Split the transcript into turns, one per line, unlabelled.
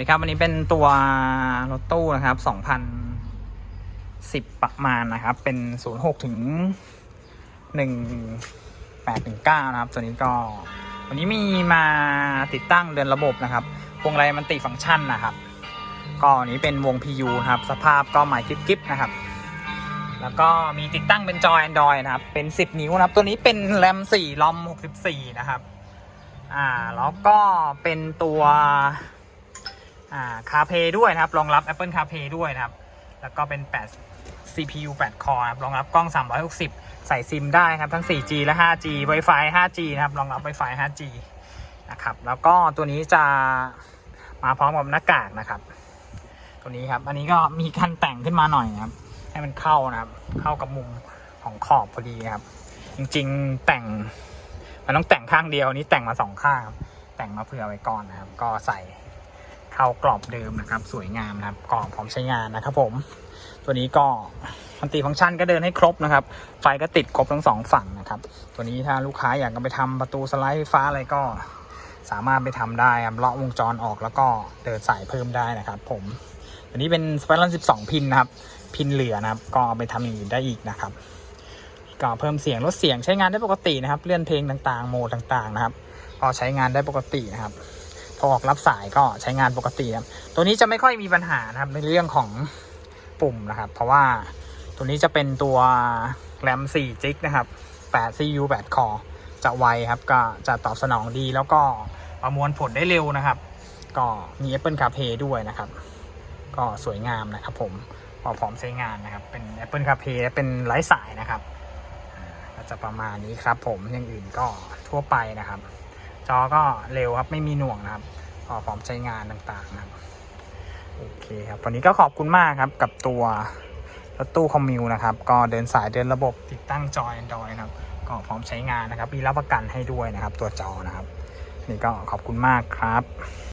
สวัสดีครับวันนี้เป็นตัวรถตู้นะครับ2010ประมาณนะครับ เป็น06ถึง18ถึง9นะครับ ตัวนี้ก็วันนี้มีมาติดตั้งเดินระบบนะครับพวงไรมันติฟังก์ชันนะครับ ก็นนี้เป็นวง PU นะครับ สภาพก็ใหม่กริบๆนะครับ แล้วก็มีติดตั้งเป็นจอ Android นะครับ เป็น 10 นิ้วนะครับ ตัวนี้เป็นแรม4ลอม64 นะครับ อ่า แล้วก็เป็นตัว อ่า CarPlay ด้วยนะครับ รองรับ Apple CarPlay ด้วยนะครับ แล้วก็เป็น 8 CPU 8 core นะครับ รองรับกล้อง 360 ใส่ซิมได้ครับทั้ง 4G และ 5G Wi-Fi 5G นะครับ รองรับ Wi-Fi 5G นะครับ แล้วก็ตัวนี้จะมาพร้อมกับหน้ากากนะครับ ตัวนี้ครับ อันนี้ก็มีการแต่งขึ้นมาหน่อยนะครับ ให้มันเข้านะครับ เข้ากับมุมของขอบพอดีครับ จริงๆแต่งมันต้องแต่งข้างเดียวนี้แต่งมาสองข้าง แต่งมาเผื่อไว้ก่อนนะครับ ก็ใส่ เข้ากรอบเดิมนะครับ สวยงามนะครับกรอบพร้อมใช้งานนะครับผม ตัวนี้ก็มันติฟังก์ชันก็เดินให้ครบนะครับ ไฟก็ติดครบทั้งสองฝั่งนะครับ ตัวนี้ถ้าลูกค้าอยากจะไปทำประตูสไลด์ไฟฟ้าอะไรก็สามารถไปทำได้ครับเลาะวงจรออกแล้วก็เดินสายเพิ่มได้นะครับ ผมตัวนี้เป็นสไปรัล12 พินนะครับ พินเหลือนะครับ ก็เอาไปทำอย่างอื่นได้อีกนะครับก็เพิ่มเสียงลดเสียงใช้งานได้ปกตินะครับ เลื่อนเพลงต่างๆ โหมดต่างๆนะครับ ก็ใช้งานได้ปกตินะครับ โทรออกรับสายก็ใช้งานปกติครับตัวนี้จะไม่ค่อยมีปัญหานะครับในเรื่องของปุ่มนะครับ เพราะว่าตัวนี้จะเป็นตัวแรม4จิกนะครับ8 CPU 8คอจะไวครับก็จะตอบสนองดีแล้วก็ประมวลผลได้เร็วนะครับ ก็มี Apple CarPlay ด้วยนะครับ ก็สวยงามนะครับผมพอพร้อมใช้งานนะครับ เป็น Apple CarPlay และเป็นไร้สายนะครับก็จะประมาณนี้ครับผมอย่างอื่นก็ทั่วไปนะครับ จอก็เร็วครับไม่มีหน่วงนะครับพอพร้อมใช้งานต่างๆนะครับโอเคครับวันนี้ก็ขอบคุณมากครับกับตัวรถตู้คอมมิวนะครับ ก็เดินสายเดินระบบติดตั้งจอ Android นะครับ ก็พร้อมใช้งานนะครับ มีรับประกันให้ด้วยนะครับ ตัวจอนะครับ นี่ก็ขอบคุณมากครับ